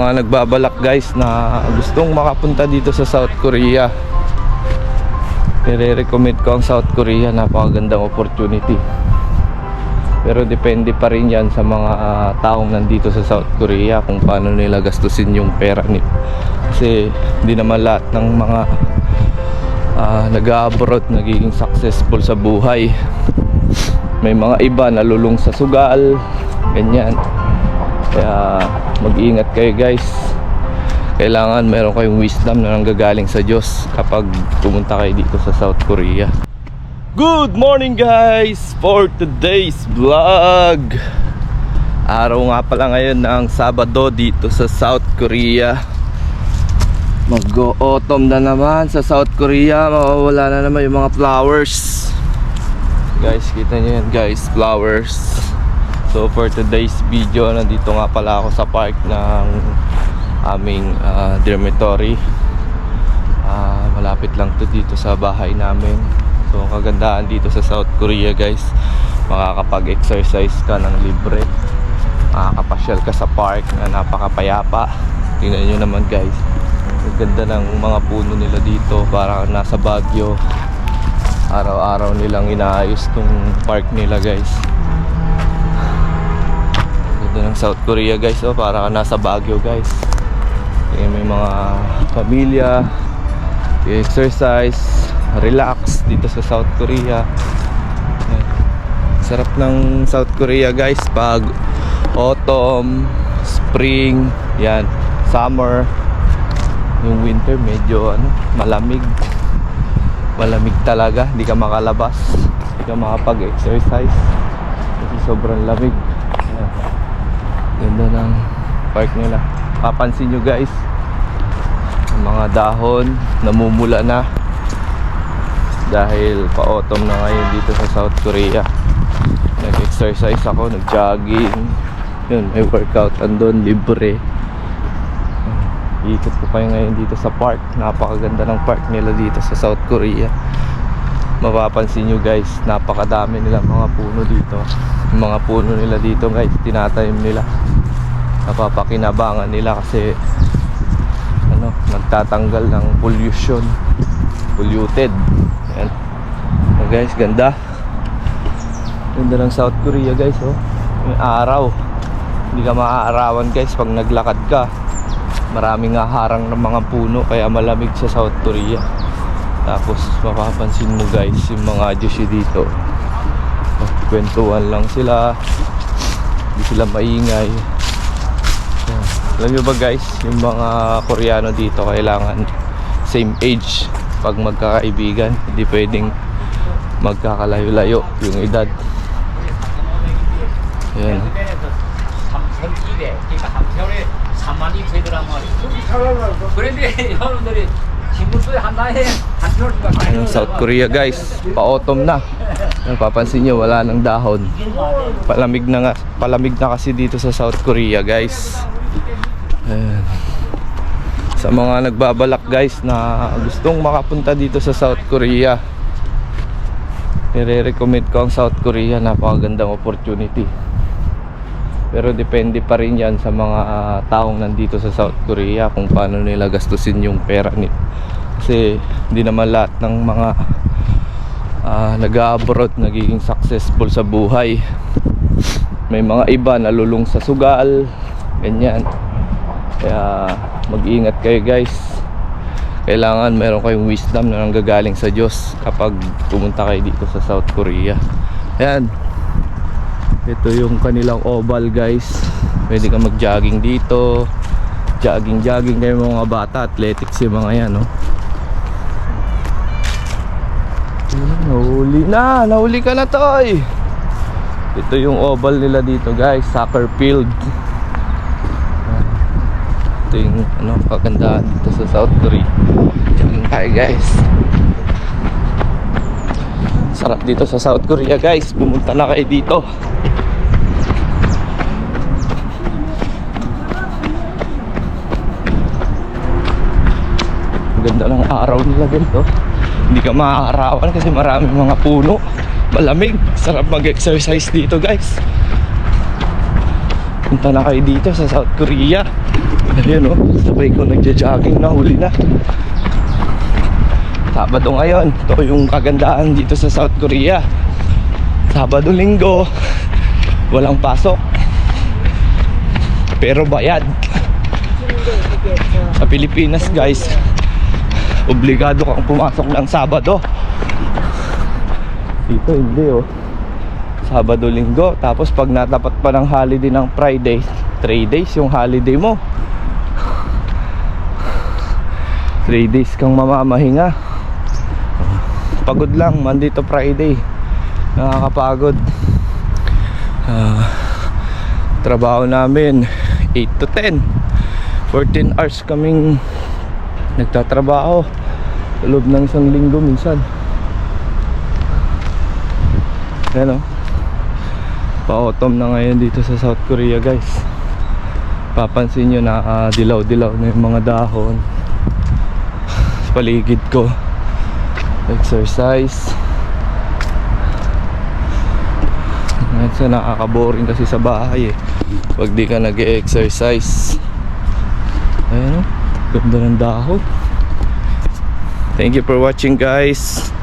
mga nagbabalak guys na gustong makapunta dito sa South Korea. Nire-recommend ko ang South Korea Napakagandang opportunity. Pero depende pa rin yan sa mga ah, taong nandito sa South Korea Kung paano nila gastusin yung pera nila Kasi hindi naman lahat ng mga ah, nag-abroad nagiging successful sa buhay. May mga iba nalulung sa sugal Ganyan kaya mag-iingat kayo guys. Kailangan meron kayong wisdom na nanggagaling sa Diyos Kapag pumunta kayo dito sa South Korea. Good morning guys For today's vlog. Araw nga pala ngayon ng Sabado dito sa South Korea. Mag-autumn na naman sa South Korea. Mawawala na naman yung mga flowers. Guys, kita nyo yan guys Flowers So for today's video, nandito nga pala ako sa park ng aming ah, dormitory. Ah, malapit lang to dito sa bahay namin. So ang kagandahan dito sa South Korea guys, makakapag-exercise ka ng libre. Makakapasyal ka sa park na napakapayapa. Tingnan nyo naman guys. Ang ganda ng mga puno nila dito, parang nasa Baguio. Araw-araw nilang inaayos tong park nila guys. Ganda ng South Korea guys oh, para ka nasa Baguio guys. Kaya may mga pamilya, exercise, relax dito sa South Korea. Ayan. Sarap ng South Korea guys pag autumn, spring, yan, summer. Yung winter medyo ano, malamig. Malamig talaga, hindi ka makalabas. Hindi ka makapag-exercise. Kasi sobrang lamig. Ayan. Ganda ng park nila. Papansin nyo guys, ang mga dahon namumula na dahil pa-autumn na ngayon dito sa South Korea. Nag-exercise ako, nag-jogging. Yun, may workout andun, libre. Ikot ko kayo ngayon dito sa park. Napakaganda ng park nila dito sa South Korea. Mapapansin nyo guys, napakadami nilang mga puno dito. Yung mga puno nila dito guys, tinatanim nila. Napapakinabangan nila kasi ano, nagtatanggal ng pollution. Polluted. Ayan. So guys, ganda. Ganda ng South Korea guys, oh. May araw. Hindi ka maaarawan guys pag naglakad ka. Maraming harang ng mga puno kaya malamig sa South Korea. Tapos mapapansin mo guys yung mga Joshi dito kwentuhan lang sila. Hindi sila maingay. Alam nyo ba guys yung mga koreano dito kailangan same age pag magkakaibigan. Hindi pwedeng magkakalayo-layo yung edad. Yan South Korea guys. Pa autumn na. Napapansin nyo, wala nang dahon. Palamig na nga, palamig na kasi dito sa South Korea guys. Ayan. Sa mga nagbabalak guys na gustong makapunta dito sa South Korea, nire-recommend ko ang South Korea, napakagandang opportunity. Pero depende pa rin yan sa mga ah, taong nandito sa South Korea kung paano nila gastusin yung pera nila. Kasi hindi naman lahat ng mga ah, nag-abroad nagiging successful sa buhay. May mga iba nalulung sa sugal, ganyan. Kaya mag-ingat kayo guys. Kailangan meron kayong wisdom na nanggagaling sa Diyos kapag pumunta kayo dito sa South Korea. Ayan. Ito yung kanilang oval guys. Pwede ka mag-jogging dito. Jogging, jogging kayo mga bata. Athletics yung mga yan, no? Ayun, Nahuli na! Nahuli ka na, Toy! Ito yung oval nila dito guys. Soccer field. Ito yung ano, kagandahan dito sa South Korea. Jogging tayo guys. Sarap dito sa South Korea guys. Pumunta na kayo dito. Ganda ng araw nila dito. Hindi ka maaarawan kasi maraming mga puno. Malamig. Sarap mag-exercise dito guys. Punta na kayo dito sa South Korea. Ayun oh, sabay ko nagja-jogging na huli na. Sabado ngayon, ito yung kagandahan dito sa South Korea. Sabado linggo, walang pasok. Pero bayad. Sa Pilipinas guys, obligado kang pumasok ng Sabado. Dito hindi oh. Sabado linggo, tapos pag natapat pa ng holiday ng Friday, 3 days yung holiday mo. 3 days kang mamamahinga. Pagod lang, Monday to Friday. Nakakapagod. Ah, trabaho namin 8 to 10. 14 hours kaming nagtatrabaho loob ng isang linggo minsan. Ayan o. Pa-autumn na ngayon dito sa South Korea guys. Papansin nyo na dilaw-dilaw na yung mga dahon sa paligid ko. Exercise. Minsan nakaka-boring kasi sa bahay eh. Pag di ka nag-exercise. Ayan o. Ganda ng dahon. Thank you for watching guys.